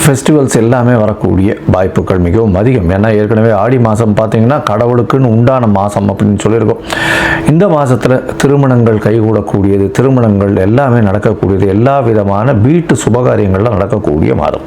Festivals எல்லாமே வரக்கூடிய வாய்ப்புகள் மிகவும் அதிகம். ஏன்னா ஏற்கனவே ஆடி மாதம் பார்த்திங்கன்னா கடவுளுக்குன்னு உண்டான மாதம் அப்படின்னு சொல்லியிருக்கோம். இந்த மாதத்தில் திருமணங்கள் கைகூடக்கூடியது திருமணங்கள் எல்லாமே நடக்கக்கூடியது எல்லா விதமான வீட்டு சுபகாரியங்கள்லாம் நடக்கக்கூடிய மாதம்.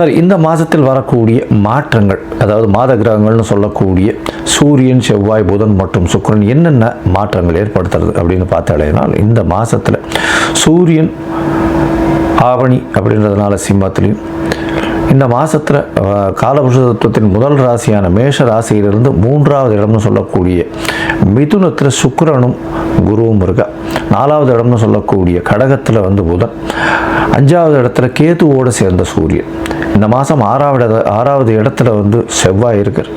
சரி இந்த மாதத்தில் வரக்கூடிய மாற்றங்கள் அதாவது மாத கிரகங்கள்னு சொல்லக்கூடிய சூரியன் செவ்வாய் புதன் மற்றும் சுக்கரன் என்னென்ன மாற்றங்கள் ஏற்படுத்துறது அப்படின்னு பார்த்தாலேனால் இந்த மாதத்தில் சூரியன் ஆவணி அப்படின்றதுனால சிம்மத்திலையும் இந்த மாதத்தில் காலபுருஷத்துவத்தின் முதல் ராசியான மேஷ ராசியிலிருந்து மூன்றாவது இடம்னு சொல்லக்கூடிய மிதுனத்தில் சுக்கரனும் குருவும் இருக்கா. நாலாவது இடம்னு சொல்லக்கூடிய கடகத்தில் வந்து புதன். அஞ்சாவது இடத்துல கேதுவோடு சேர்ந்த சூரியன். இந்த மாதம் ஆறாவது ஆறாவது இடத்துல வந்து செவ்வாய் இருக்கார்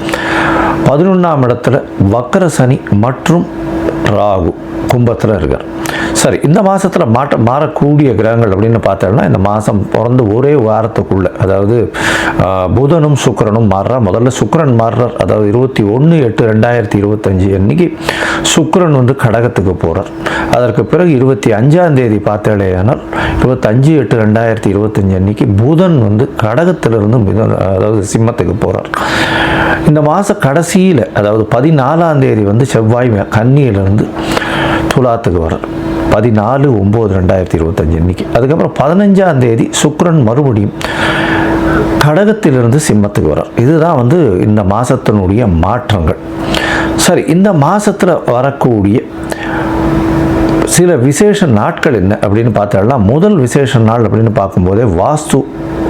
பதினொன்றாம் இடத்துல வக்கர சனி மற்றும் ராகு கும்பத்தில் இருக்கார். சரி இந்த மாதத்தில் மாற்ற மாறக்கூடிய கிரகங்கள் அப்படின்னு பார்த்தோம்னா இந்த மாதம் பிறந்து ஒரே வாரத்துக்குள்ள அதாவது புதனும் சுக்கரனும் மாறுறா. முதல்ல சுக்கரன் மாறுறார். அதாவது இருபத்தி ஒன்று எட்டு ரெண்டாயிரத்தி இருபத்தஞ்சி அன்னைக்கு சுக்கரன் வந்து கடகத்துக்கு போகிறார் அதற்கு பிறகு இருபத்தி அஞ்சாம் தேதி பார்த்தேனால் இருபத்தஞ்சு எட்டு ரெண்டாயிரத்தி இருபத்தஞ்சி அன்னைக்கு புதன் வந்து கடகத்திலிருந்து மிதன் அதாவது சிம்மத்துக்கு போகிறார் இந்த மாத கடைசியில் அதாவது பதினாலாம் தேதி வந்து செவ்வாய் மே- கன்னியிலிருந்து துலாத்துக்கு வரார் பதினாலு ஒம்பது ரெண்டாயிரத்தி இருபத்தஞ்சு அன்னைக்கு. அதுக்கப்புறம் பதினஞ்சாம் தேதி சுக்ரன் மறுபடியும் கடகத்திலிருந்து சிம்மத்துக்கு வரார் இதுதான் வந்து இந்த மாதத்தினுடைய மாற்றங்கள். சரி இந்த மாதத்தில் வரக்கூடிய சில விசேஷ நாட்கள் என்ன அப்படின்னு பார்த்தோம்னா முதல் விசேஷ நாள் அப்படின்னு பார்க்கும்போதே வாஸ்து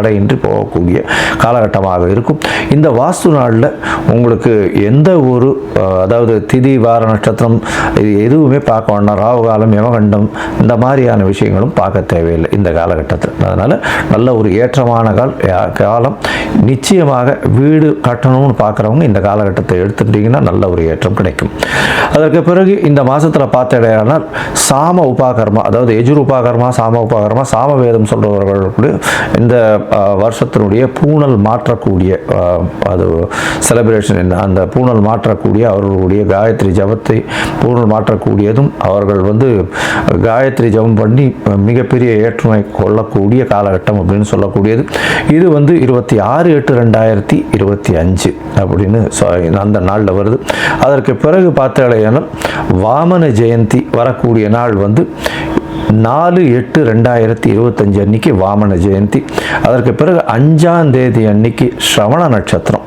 தடையின்றி போகக்கூடிய காலகட்டமாக இருக்கும். இந்த வாஸ்து நாளில் உங்களுக்கு எந்த ஒரு அதாவது திதி வார நட்சத்திரம் இது எதுவுமே பார்க்க வேண்டாம். ராகுகாலம் யமகண்டம் இந்த மாதிரியான விஷயங்களும் பார்க்க தேவையில்லை இந்த காலகட்டத்தில். அதனால் நல்ல ஒரு ஏற்றமான கால் யா- காலம். நிச்சயமாக வீடு கட்டணும்னு பார்க்குறவங்க இந்த காலகட்டத்தை எடுத்துட்டிங்கன்னா நல்ல ஒரு ஏற்றம் கிடைக்கும். அதற்கு பிறகு இந்த மாதத்தில் பார்த்தடையானால் சாம உபாகர்மா அதாவது எஜுர் உபாகர்மா சாம உபாகர்மா சாம வேதம் சொல்கிறவர்களுடைய இந்த வருஷத்தினுடைய பூணல் மாற்றக்கூடிய அது செலிப்ரேஷன் என்ன அந்த பூணல் மாற்றக்கூடிய அவர்களுடைய காயத்ரி ஜபத்தை பூணல் மாற்றக்கூடியதும் அவர்கள் வந்து காயத்ரி ஜபம் பண்ணி மிகப்பெரிய ஏற்றுமை கொள்ளக்கூடிய காலகட்டம் அப்படின்னு சொல்லக்கூடியது. இது வந்து இருபத்தி ஆறு எட்டு ரெண்டாயிரத்தி இருபத்தி அஞ்சு அப்படின்னு சொ- அந்த நாளில் வருது. அதற்கு பிறகு பார்த்தாலேயானால் வாமன ஜெயந்தி வரக்கூடிய நாள் வந்து நாலு எட்டு ரெண்டாயிரத்தி இருபத்தஞ்சு அன்னைக்கு வாமன ஜெயந்தி. அதற்கு பிறகு அஞ்சாம் தேதி அன்னைக்கு ஸ்ரவண நட்சத்திரம்.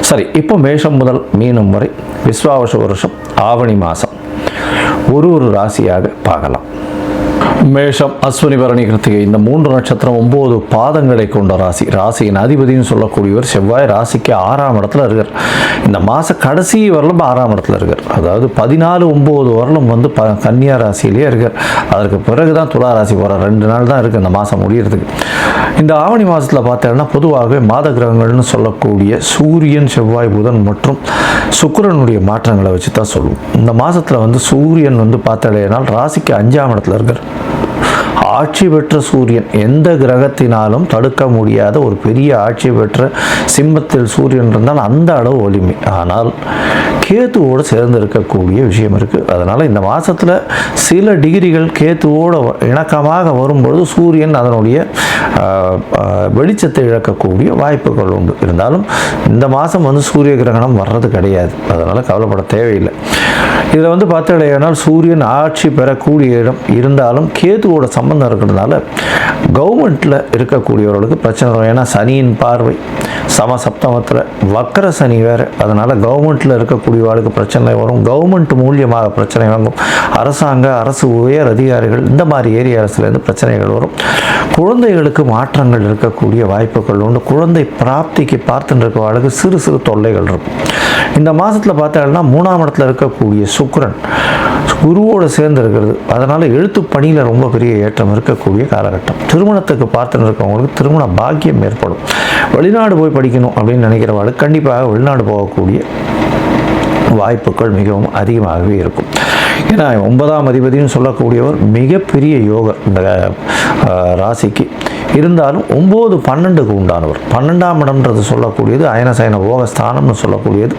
சரி இப்போ மேஷம் முதல் மீனம் வரை விஸ்வாவச வருஷம் ஆவணி மாதம் ஒரு ஒரு ராசியாக பார்க்கலாம். மேஷம் அஸ்வினி பரணி கிருத்திகை. இந்த மூன்று நட்சத்திரம் ஒன்பது பாதங்களை கொண்ட ராசி. ராசியின் அதிபதினு சொல்லக்கூடியவர் செவ்வாய் ராசிக்கு ஆறாம் இடத்துல இருக்கார். இந்த மாத கடைசி வரலும் ஆறாம் இடத்துல இருக்கார். அதாவது பதினாலு ஒம்பது வரலும் வந்து ப கன்னியா ராசியிலேயே இருக்கார். அதற்கு பிறகு தான் துலா ராசி போகிற ரெண்டு நாள் தான் இருக்குது இந்த மாதம் முடியறதுக்கு. இந்த ஆவணி மாதத்தில் பார்த்தீங்கன்னா பொதுவாகவே மாத கிரகங்கள்னு சொல்லக்கூடிய சூரியன் செவ்வாய் புதன் மற்றும் சுக்கரனுடைய மாற்றங்களை வச்சு தான் சொல்லுவோம். இந்த மாதத்தில் வந்து சூரியன் வந்து பார்த்தடையினால் ராசிக்கு அஞ்சாம் இடத்துல இருக்கார். ஆட்சி பெற்ற சூரியன் எந்த கிரகத்தினாலும் தடுக்க முடியாத ஒரு பெரிய ஆட்சி பெற்ற சிம்மத்தில் சூரியன் இருந்தால் அந்த அளவு ஒளிமை. ஆனால் கேத்துவோடு சேர்ந்து இருக்கக்கூடிய விஷயம் இருக்குது அதனால் இந்த மாதத்தில் சில டிகிரிகள் கேத்துவோடு இணக்கமாக வரும்பொழுது சூரியன் அதனுடைய வெளிச்சத்தை இழக்கக்கூடிய வாய்ப்புகள் உண்டு. இருந்தாலும் இந்த மாதம் வந்து சூரிய கிரகணம் வர்றது கிடையாது. அதனால் கவலைப்பட தேவையில்லை. இதில் வந்து பார்த்தடையானால் சூரியன் ஆட்சி பெறக்கூடிய இடம் இருந்தாலும் கேதுவோட சம்பந்தம் இருக்கிறதுனால கவர்மெண்ட்டில் இருக்கக்கூடியவர்களுக்கு பிரச்சனை வரும். ஏன்னா சனியின் பார்வை சம சப்தமத்தில் வக்கர சனி வேறு. அதனால் கவர்மெண்ட்டில் இருக்கக்கூடியவர்களுக்கு பிரச்சனை வரும். கவர்மெண்ட் மூலியமாக பிரச்சனை வாங்கும் அரசாங்க அரசு உயர் அதிகாரிகள் இந்த மாதிரி ஏரியாஸ்லேருந்து பிரச்சனைகள் வரும். குழந்தைகளுக்கு மாற்றங்கள் இருக்கக்கூடிய வாய்ப்புகள் உண்டு. குழந்தை பிராப்திக்கு பார்த்துட்டு இருக்கவர்களுக்கு சிறு சிறு தொல்லைகள் இருக்கும். இந்த மாதத்தில் பார்த்தோம்னா மூணாம் இடத்துல இருக்கக்கூடிய சுக்கரன் குருவோடு சேர்ந்து இருக்கிறது அதனால் எழுத்து பணியில் ரொம்ப பெரிய ஏற்றம் இருக்கக்கூடிய காலகட்டம். திருமணத்துக்கு பார்த்துட்டு இருக்கவங்களுக்கு திருமண பாக்கியம் ஏற்படும். வெளிநாடு போய் படிக்கணும் அப்படின்னு நினைக்கிறவங்களுக்கு கண்டிப்பாக வெளிநாடு போகக்கூடிய வாய்ப்புகள் மிகவும் அதிகமாகவே இருக்கும். ஏன்னா ஒன்பதாம் அதிபதினு சொல்லக்கூடியவர் மிகப்பெரிய யோகர். இந்த ராசிக்கு. இருந்தாலும் ஒம்பது பன்னெண்டுக்கு உண்டானவர். பன்னெண்டாம் இடம்ன்றது சொல்லக்கூடியது அயனசயன ஓகஸ்தானம்னு சொல்லக்கூடியது.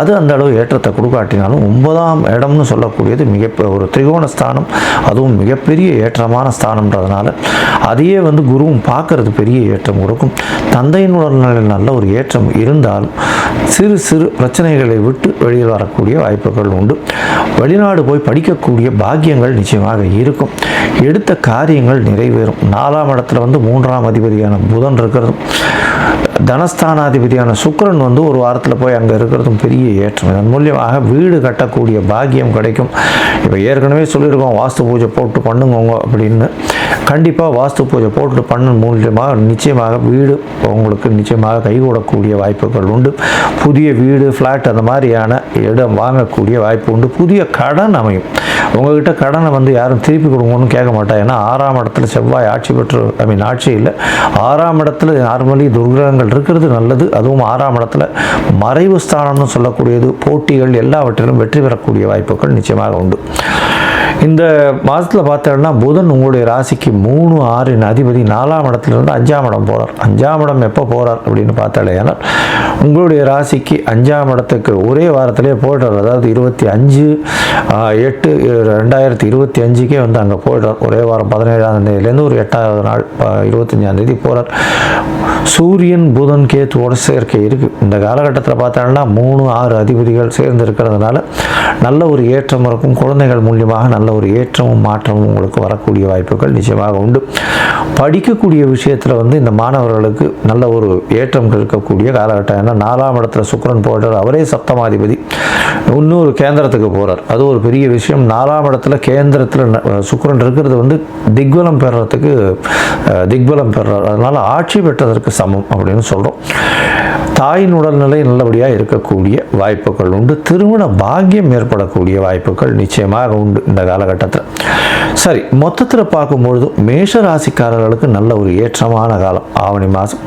அது அந்த அளவு ஏற்றத்தை கொடுக்காட்டினாலும் ஒன்பதாம் இடம்னு சொல்லக்கூடியது மிக ஒரு திரிகோணஸ்தானம் அதுவும் மிகப்பெரிய ஏற்றமான ஸ்தானம்ன்றதுனால அதையே வந்து குருவும் பார்க்கறது பெரிய ஏற்றம் கொடுக்கும். தந்தையின் உடல்நிலையில் நல்ல ஒரு ஏற்றம் இருந்தாலும் சிறு சிறு பிரச்சனைகளை விட்டு வெளியில் வரக்கூடிய வாய்ப்புகள் உண்டு. வெளிநாடு போய் படிக்கக்கூடிய பாக்கியங்கள் நிச்சயமாக இருக்கும். எடுத்த காரியங்கள் நிறைவேறும். நாலாம் இடத்துல வந்து மூணு மூன்றாம் அதிபதியான புதன் இருக்கிறதும் தனஸ்தானாதிபதியான சுக்கிரன் வந்து ஒரு வாரத்தில் போய் அங்கே இருக்கிறதும் பெரிய ஏற்றம். இதன் மூலியமாக வீடு கட்டக்கூடிய பாக்கியம் கிடைக்கும். இப்போ ஏற்கனவே சொல்லியிருக்கோம் வாஸ்து பூஜை போட்டு பண்ணுங்க அப்படின்னு. கண்டிப்பாக வாஸ்து பூஜை போட்டு பண்ண மூலியமாக நிச்சயமாக வீடு உங்களுக்கு நிச்சயமாக கைகூடக்கூடிய வாய்ப்புகள் உண்டு. புதிய வீடு ஃப்ளாட் அந்த மாதிரியான இடம் வாங்கக்கூடிய வாய்ப்பு உண்டு. புதிய கடன் அமையும். உங்ககிட்ட கடனை வந்து யாரும் திருப்பி கொடுங்கன்னு கேட்க மாட்டா ஏன்னா ஆறாம் இடத்துல செவ்வாய் ஆட்சி பெற்று ஐ மீன் ஆட்சி இல்லை. ஆறாம் இடத்துல நார்மலி துர்கிரகங்கள் இருக்கிறது நல்லது. அதுவும் ஆறாம் இடத்துல மறைவு ஸ்தானம்னு சொல்லக்கூடியது போட்டிகள் எல்லாவற்றிலும் வெற்றி பெறக்கூடிய வாய்ப்புகள் நிச்சயமாக உண்டு. இந்த மாதத்தில் பார்த்தோம்னா புதன் உங்களுடைய ராசிக்கு மூணு ஆறின் அதிபதி நாலாம் இடத்துலேருந்து அஞ்சாம் இடம் போகிறார் அஞ்சாம் இடம் எப்போ போகிறார் அப்படின்னு பார்த்தாலே ஏன்னால் உங்களுடைய ராசிக்கு அஞ்சாம் இடத்துக்கு ஒரே வாரத்திலே போயிடுறார். அதாவது இருபத்தி அஞ்சு எட்டு ரெண்டாயிரத்தி இருபத்தி அஞ்சுக்கே வந்து அங்கே போயிடுறார். ஒரே வாரம் பதினேழாம் தேதியிலேருந்து ஒரு எட்டாவது நாள் இருபத்தஞ்சாம் தேதி போகிறார் சூரியன் புதன் கேத்துவோட சேர்க்கை இருக்குது இந்த காலகட்டத்தில் பார்த்தோம்னா மூணு ஆறு அதிபதிகள் சேர்ந்து இருக்கிறதுனால நல்ல ஒரு ஏற்றம் இருக்கும். குழந்தைகள் மூலியமாக நல்ல ஒரு ஏற்றமும் மாற்றமும் உங்களுக்கு வரக்கூடிய வாய்ப்புகள் நிச்சயமாக உண்டு. படிக்கக்கூடிய விஷயத்தில் வந்து இந்த மாணவர்களுக்கு நல்ல ஒரு ஏற்றம் இருக்கக்கூடிய காலகட்டம். ஏன்னா நாலாம் இடத்துல சுக்கிரன் போடுறார் அவரே சப்தமாதிபதி. இன்னொரு கேந்திரத்துக்கு போகிறார் அது ஒரு பெரிய விஷயம். நாலாம் இடத்துல கேந்திரத்தில் சுக்கிரன் இருக்கிறது வந்து திக்பலம் பெறுறதுக்கு திக்வலம் திக்பலம் பெறுறார் அதனால் ஆட்சி பெற்றதற்கு சமம் அப்படின்னு சொல்கிறோம் தாயின் உடல்நிலை நல்லபடியாக இருக்கக்கூடிய வாய்ப்புகள் உண்டு. திருமண பாக்கியம் ஏற்படக்கூடிய வாய்ப்புகள் நிச்சயமாக உண்டு. இந்த காலகட்டத்தில். சரி மொத்தத்தில் பார்க்கும்பொழுது மேஷ ராசிக்காரர்களுக்கு நல்ல ஒரு ஏற்றமான காலம். ஆவணி மாதம்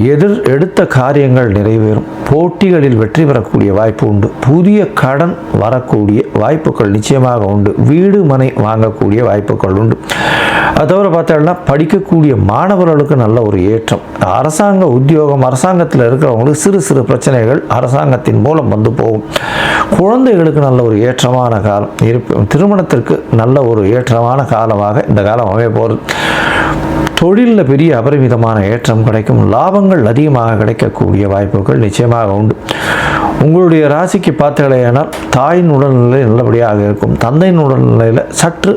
எதிர் எடுத்த காரியங்கள் நிறைவேறும். போட்டிகளில் வெற்றி பெறக்கூடிய வாய்ப்பு உண்டு. புதிய கடன் வரக்கூடிய வாய்ப்புகள் நிச்சயமாக உண்டு. வீடு மனை வாங்கக்கூடிய வாய்ப்புகள் உண்டு. அது தவிர பார்த்தோம்னா படிக்கக்கூடிய மாணவர்களுக்கு நல்ல ஒரு ஏற்றம். அரசாங்க உத்தியோகம் அரசாங்கத்தில் இருக்கிறவங்களுக்கு சிறு சிறு பிரச்சனைகள் அரசாங்கத்தின் மூலம் வந்து போகும். குழந்தைகளுக்கு நல்ல ஒரு ஏற்றமான காலம். இருப்பு திருமணத்திற்கு நல்ல ஒரு ஏற்றமான காலமாக இந்த காலம் அமைய போகிறது தொழிலில் பெரிய அபரிமிதமான ஏற்றம் கிடைக்கும் லாபங்கள் அதிகமாக கிடைக்கக்கூடிய வாய்ப்புகள் நிச்சயமாக உண்டு. உங்களுடைய ராசிக்கு பார்த்தீங்களேனால் தாயின் உடல்நிலை நல்லபடியாக இருக்கும். தந்தையின் உடல்நிலையில் சற்று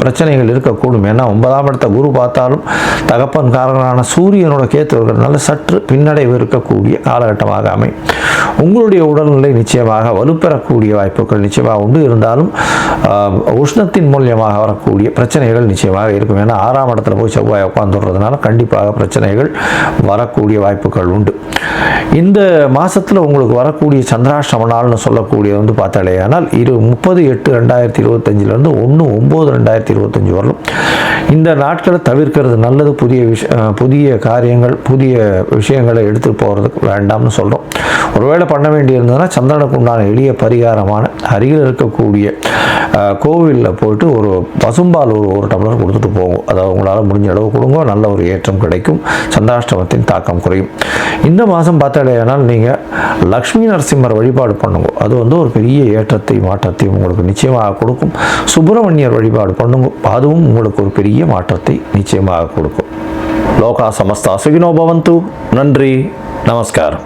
பிரச்சனைகள் இருக்கக்கூடும். ஏன்னா ஒன்பதாம் இடத்த குரு பார்த்தாலும் தகப்பன் காரகனான சூரியனோட கேத்து இருக்கிறதுனால சற்று பின்னடைவு இருக்கக்கூடிய காலகட்டமாக அமையும். உங்களுடைய உடல்நிலை நிச்சயமாக வலுப்பெறக்கூடிய வாய்ப்புகள் நிச்சயமாக உண்டு. இருந்தாலும் உஷ்ணத்தின் மூலியமாக வரக்கூடிய பிரச்சனைகள் நிச்சயமாக இருக்கும். ஏன்னா ஆறாம் இடத்துல போய் செவ்வாய் உட்காந்துடுறதுனால கண்டிப்பாக பிரச்சனைகள் வரக்கூடிய வாய்ப்புகள் உண்டு. இந்த மாதத்தில் உங்களுக்கு வரக்கூடிய சந்திராஷ்டம நாள்னு சொல்லக்கூடியது வந்து பார்த்தாலே ஆனால் இரு முப்பது எட்டு ரெண்டாயிரத்தி இருபத்தஞ்சிலேருந்து ஒன்று ஒம்பது ரெண்டாயிரத்தி இருபத்தஞ்சி வரலும். இந்த நாட்களை தவிர்க்கிறது நல்லது. புதிய விஷ புதிய காரியங்கள் புதிய விஷயங்களை எடுத்துகிட்டு போகிறதுக்கு வேண்டாம்னு சொல்கிறோம் ஒருவேளை பண்ண வேண்டியிருந்ததுன்னா சந்திரனுக்கு உண்டான எளிய பரிகாரமான அருகில் இருக்கக்கூடிய கோவிலில் போயிட்டு ஒரு பசும்பால் ஒரு ஒரு டம்ளர் கொடுத்துட்டு போகும் அதாவது உங்களால் முடிஞ்ச அளவு கொடுங்க. நல்ல ஒரு ஏற்றம் கிடைக்கும். சந்திராஷ்டமத்தின் தாக்கம் குறையும். இந்த மாதம் பார்த்தாலேனால் நீங்கள் லக்ஷ்மி நரசிம்மர் வழிபாடு பண்ணுங்க. அது வந்து ஒரு பெரிய ஏற்றத்தை மாற்றத்தையும் உங்களுக்கு நிச்சயமாக கொடுக்கும். சுப்பிரமணியர் வழிபாடு பண்ணுங்க. அதுவும் உங்களுக்கு ஒரு பெரிய மாற்றத்தை நிச்சயமாக கொடுக்கும். லோகா சமஸ்தா சுகினோ பவந்து. நன்றி. நமஸ்காரம்.